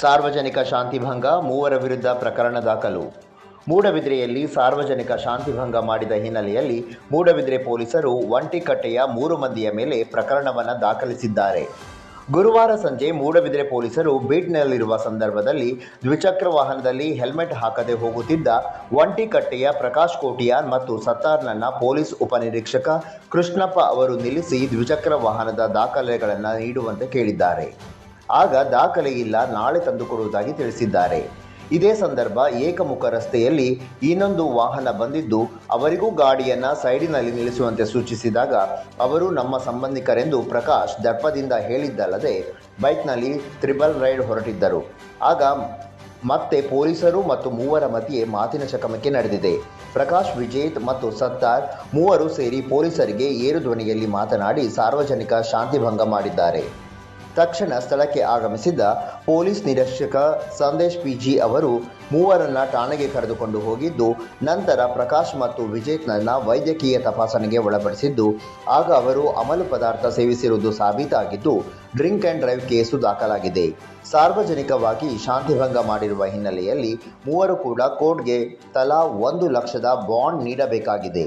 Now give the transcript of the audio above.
ಸಾರ್ವಜನಿಕ ಶಾಂತಿಭಂಗ ಮೂವರ ವಿರುದ್ಧ ಪ್ರಕರಣ ದಾಖಲು. ಮೂಡಬಿದ್ರೆಯಲ್ಲಿ ಸಾರ್ವಜನಿಕ ಶಾಂತಿಭಂಗ ಮಾಡಿದ ಹಿನ್ನೆಲೆಯಲ್ಲಿ ಮೂಡಬಿದ್ರೆ ಪೊಲೀಸರು ಒಂಟಿಕಟ್ಟೆಯ ಮೂರು ಮಂದಿಯ ಮೇಲೆ ಪ್ರಕರಣವನ್ನು ದಾಖಲಿಸಿದ್ದಾರೆ. ಗುರುವಾರ ಸಂಜೆ ಮೂಡಬಿದ್ರೆ ಪೊಲೀಸರು ಬೀಟ್ನಲ್ಲಿರುವ ಸಂದರ್ಭದಲ್ಲಿ ದ್ವಿಚಕ್ರ ವಾಹನದಲ್ಲಿ ಹೆಲ್ಮೆಟ್ ಹಾಕದೆ ಹೋಗುತ್ತಿದ್ದ ಒಂಟಿಕಟ್ಟೆಯ ಪ್ರಕಾಶ್ ಕೋಟಿಯಾನ್ ಮತ್ತು ಸತ್ತಾರ್ನನ್ನ ಪೊಲೀಸ್ ಉಪನಿರೀಕ್ಷಕ ಕೃಷ್ಣಪ್ಪ ಅವರು ನಿಲ್ಲಿಸಿ ದ್ವಿಚಕ್ರ ವಾಹನದ ದಾಖಲೆಗಳನ್ನು ನೀಡುವಂತೆ ಕೇಳಿದ್ದಾರೆ. ಆಗ ದಾಖಲೆ ಇಲ್ಲ ನಾಳೆ ತಂದುಕೊಡುವುದಾಗಿ ತಿಳಿಸಿದ್ದಾರೆ. ಇದೇ ಸಂದರ್ಭ ಏಕಮುಖ ರಸ್ತೆಯಲ್ಲಿ ಇನ್ನೊಂದು ವಾಹನ ಬಂದಿದ್ದು, ಅವರಿಗೂ ಗಾಡಿಯನ್ನು ಸೈಡಿನಲ್ಲಿ ನಿಲ್ಲಿಸುವಂತೆ ಸೂಚಿಸಿದಾಗ ಅವರು ನಮ್ಮ ಸಂಬಂಧಿಕರೆಂದು ಪ್ರಕಾಶ್ ದರ್ಪದಿಂದ ಹೇಳಿದ್ದಲ್ಲದೆ ಬೈಕ್ನಲ್ಲಿ ತ್ರಿಬಲ್ ರೈಡ್ ಹೊರಟಿದ್ದರು. ಆಗ ಮತ್ತೆ ಪೊಲೀಸರು ಮತ್ತು ಮೂವರ ಮಧ್ಯೆ ಮಾತಿನ ಚಕಮಕಿ ನಡೆದಿದೆ. ಪ್ರಕಾಶ್, ವಿಜೇತ್ ಮತ್ತು ಸತ್ತಾರ್ ಮೂವರು ಸೇರಿ ಪೊಲೀಸರಿಗೆ ಏರು ಧ್ವನಿಯಲ್ಲಿ ಮಾತನಾಡಿ ಸಾರ್ವಜನಿಕ ಶಾಂತಿಭಂಗ ಮಾಡಿದ್ದಾರೆ. ತಕ್ಷಣ ಸ್ಥಳಕ್ಕೆ ಆಗಮಿಸಿದ್ದ ಪೊಲೀಸ್ ನಿರೀಕ್ಷಕ ಸಂದೇಶ್ ಪಿಜಿ ಅವರು ಮೂವರನ್ನ ಠಾಣೆಗೆ ಕರೆದುಕೊಂಡು ಹೋಗಿದ್ದು, ನಂತರ ಪ್ರಕಾಶ್ ಮತ್ತು ವಿಜೇತ್ನನ್ನ ವೈದ್ಯಕೀಯ ತಪಾಸಣೆಗೆ ಒಳಪಡಿಸಿದ್ದು, ಆಗ ಅವರು ಅಮಲು ಪದಾರ್ಥ ಸೇವಿಸಿರುವುದು ಸಾಬೀತಾಗಿದ್ದು, ಡ್ರಿಂಕ್ ಆ್ಯಂಡ್ ಡ್ರೈವ್ ಕೇಸು ದಾಖಲಾಗಿದೆ. ಸಾರ್ವಜನಿಕವಾಗಿ ಶಾಂತಿಭಂಗ ಮಾಡಿರುವ ಹಿನ್ನೆಲೆಯಲ್ಲಿ ಮೂವರು ಕೂಡ ಕೋರ್ಟ್ಗೆ ತಲಾ ಒಂದು ಲಕ್ಷದ ಬಾಂಡ್ ನೀಡಬೇಕಾಗಿದೆ.